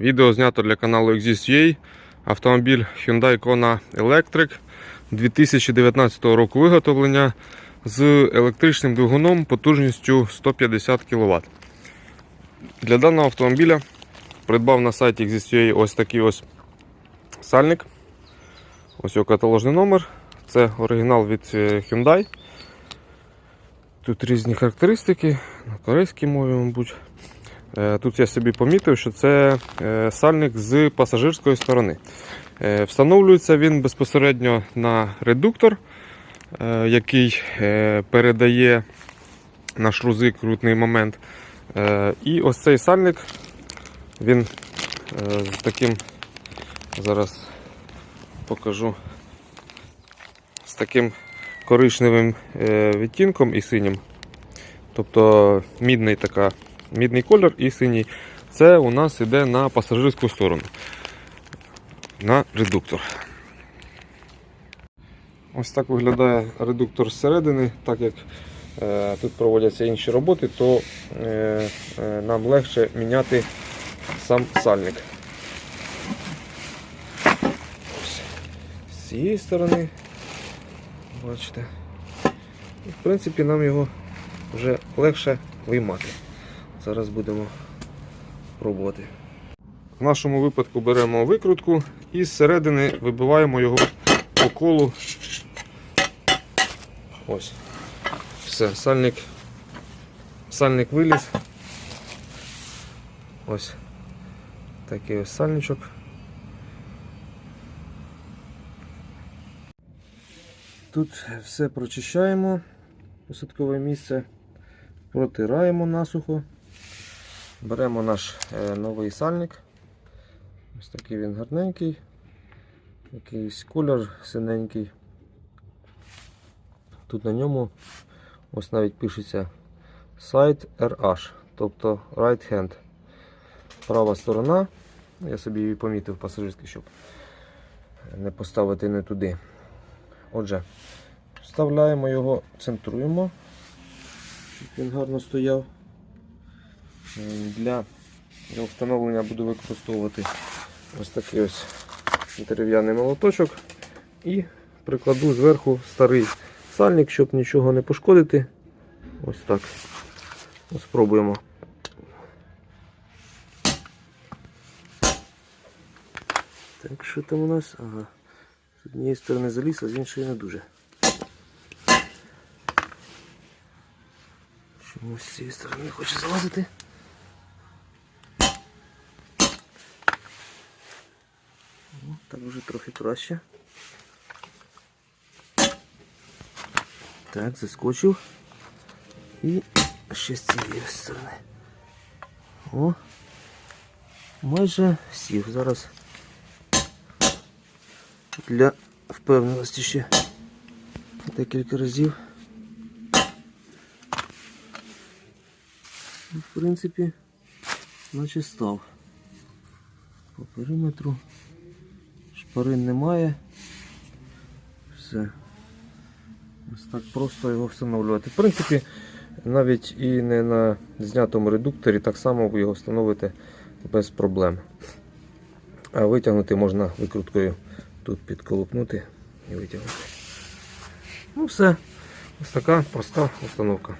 Відео знято для каналу Exist.ua. Автомобіль Hyundai Kona Electric 2019 року виготовлення з електричним двигуном потужністю 150 кВт. Для даного автомобіля придбав на сайті Exist.ua ось такий ось сальник. Ось його каталожний номер. Це оригінал від е, Hyundai. Тут різні характеристики, на корейській мові, мабуть. Е, Тут я собі помітив, що це е, сальник з пасажирської сторони. Е, Встановлюється він безпосередньо на редуктор, який передає на шрузи крутний момент. І ось цей сальник, він з таким, зараз покажу, з таким коричневим відтінком і синім. Тобто мідний така, мідний колір і синій. Це у нас йде на пасажирську сторону. На редуктор. Ось так виглядає редуктор зсередини, так як е, тут проводяться інші роботи, то е, е, нам легше міняти сам сальник. Ось. З цієї сторони, бачите, в принципі, нам його вже легше виймати. Зараз будемо пробувати. В нашому випадку беремо викрутку і зсередини вибиваємо його по колу. Ось. Все, сальник, сальник виліз. Ось такий ось сальничок. Тут все прочищаємо, посадкове місце, протираємо насухо. Беремо наш е, новий сальник. Ось такий він гарненький, якийсь колір синенький. Тут на ньому ось навіть пишеться Side RH, тобто right hand. Права сторона. Я собі її помітив пасажирський, щоб не поставити не туди. Отже, вставляємо його, центруємо, щоб він гарно стояв. Е, Для встановлення буду використовувати ось такий ось дерев'яний молоточок і прикладу зверху старий сальник, щоб нічого не пошкодити. Ось так. Спробуємо. Так, що там у нас? Ага. З однієї сторони заліз, а з іншої не дуже. Чомусь з цієї сторони не хоче залазити. Так вже трохи краще. Так, заскочив. І ще з цієї сторони. О, майже сів. Зараз для впевненості ще декілька разів. Ну, В принципі, наче став. По периметру шпарин немає. Все. Ось так просто його встановлювати. В принципі, навіть і не на знятому редукторі так само його встановите без проблем. А витягнути можна викруткою тут підколупнути і витягнути. Ну все, ось така проста установка.